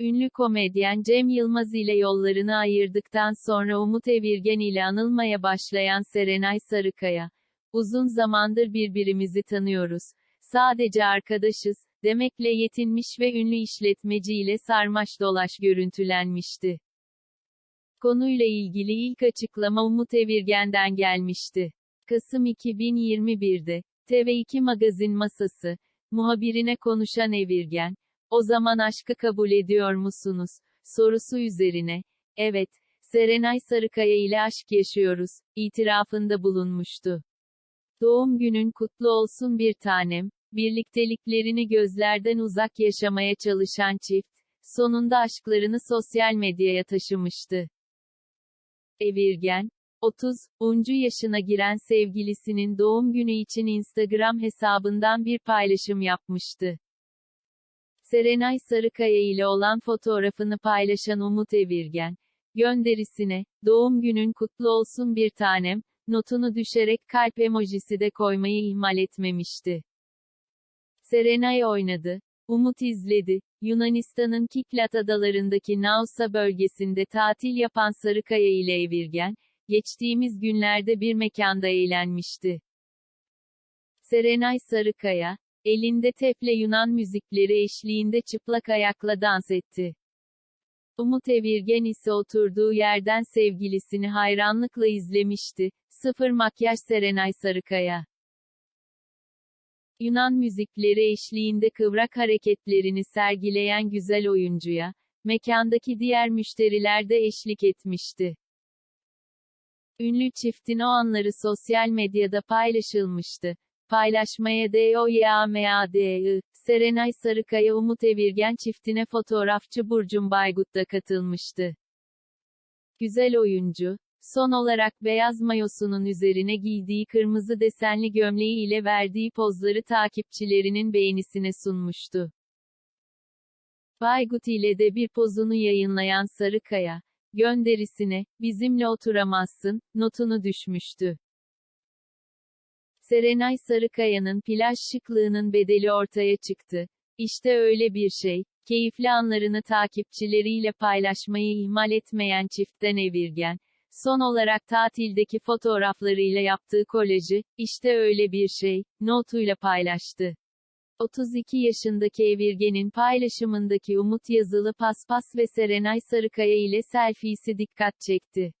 Ünlü komedyen Cem Yılmaz ile yollarını ayırdıktan sonra Umut Evirgen ile anılmaya başlayan Serenay Sarıkaya. Uzun zamandır birbirimizi tanıyoruz. Sadece arkadaşız, demekle yetinmiş ve ünlü işletmeciyle sarmaş dolaş görüntülenmişti. Konuyla ilgili ilk açıklama Umut Evirgen'den gelmişti. Kasım 2021'de, TV2 Magazin Masası, muhabirine konuşan Evirgen, o zaman aşkı kabul ediyor musunuz? Sorusu üzerine, evet, Serenay Sarıkaya ile aşk yaşıyoruz, itirafında bulunmuştu. Doğum günün kutlu olsun bir tanem, birlikteliklerini gözlerden uzak yaşamaya çalışan çift, sonunda aşklarını sosyal medyaya taşımıştı. Evirgen, 30, uncu yaşına giren sevgilisinin doğum günü için Instagram hesabından bir paylaşım yapmıştı. Serenay Sarıkaya ile olan fotoğrafını paylaşan Umut Evirgen, gönderisine, doğum günün kutlu olsun bir tanem, notunu düşerek kalp emojisi de koymayı ihmal etmemişti. Serenay oynadı. Umut izledi. Yunanistan'ın Kiklat adalarındaki Nausa bölgesinde tatil yapan Sarıkaya ile Evirgen, geçtiğimiz günlerde bir mekanda eğlenmişti. Serenay Sarıkaya, elinde tefle Yunan müzikleri eşliğinde çıplak ayakla dans etti. Umut Evirgen ise oturduğu yerden sevgilisini hayranlıkla izlemişti. Sıfır makyaj Serenay Sarıkaya. Yunan müzikleri eşliğinde kıvrak hareketlerini sergileyen güzel oyuncuya, mekandaki diğer müşteriler de eşlik etmişti. Ünlü çiftin o anları sosyal medyada paylaşılmıştı. Paylaşmaya DOYAMADI, Serenay Sarıkaya Umut Evirgen çiftine fotoğrafçı Burcun Baygut da katılmıştı. Güzel oyuncu, son olarak beyaz mayosunun üzerine giydiği kırmızı desenli gömleği ile verdiği pozları takipçilerinin beğenisine sunmuştu. Baygut ile de bir pozunu yayınlayan Sarıkaya, gönderisine, bizimle oturamazsın, notunu düşmüştü. Serenay Sarıkaya'nın plaj şıklığının bedeli ortaya çıktı. İşte öyle bir şey, keyifli anlarını takipçileriyle paylaşmayı ihmal etmeyen çiftten Evirgen, son olarak tatildeki fotoğraflarıyla yaptığı kolajı, işte öyle bir şey, notuyla paylaştı. 32 yaşındaki Evirgen'in paylaşımındaki Umut yazılı paspas ve Serenay Sarıkaya ile selfiesi dikkat çekti.